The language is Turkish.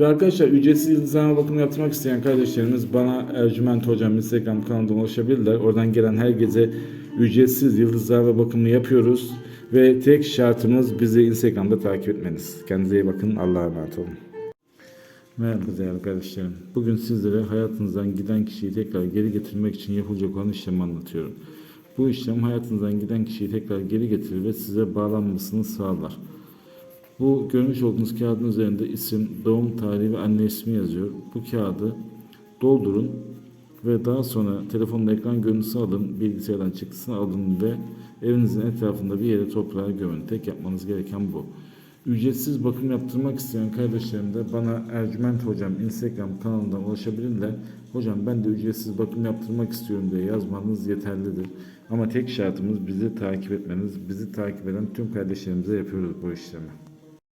Ve arkadaşlar ücretsiz yıldızlama bakımı yaptırmak isteyen kardeşlerimiz bana Ercüment Hocam Instagram kanalından ulaşabilirler. Oradan gelen herkese ücretsiz yıldızlama bakımı yapıyoruz. Ve tek şartımız bizi Instagram'da takip etmeniz. Kendinize iyi bakın. Allah'a emanet olun. Merhaba değerli kardeşlerim. Bugün sizlere hayatınızdan giden kişiyi tekrar geri getirmek için yapılacak olan işlemi anlatıyorum. Bu işlem hayatınızdan giden kişiyi tekrar geri getirir ve size bağlanmasını sağlar. Bu görmüş olduğunuz kağıdın üzerinde isim, doğum tarihi ve anne ismi yazıyor. Bu kağıdı doldurun ve daha sonra telefonun ekran görüntüsü alın, bilgisayardan çıktısını alın ve evinizin etrafında bir yere toprağa gömün. Tek yapmanız gereken bu. Ücretsiz bakım yaptırmak isteyen kardeşlerim de bana Ercüment Hocam Instagram kanalından ulaşabilirler. Hocam ben de ücretsiz bakım yaptırmak istiyorum diye yazmanız yeterlidir. Ama tek şartımız bizi takip etmeniz. Bizi takip eden tüm kardeşlerimize yapıyoruz bu işlemi.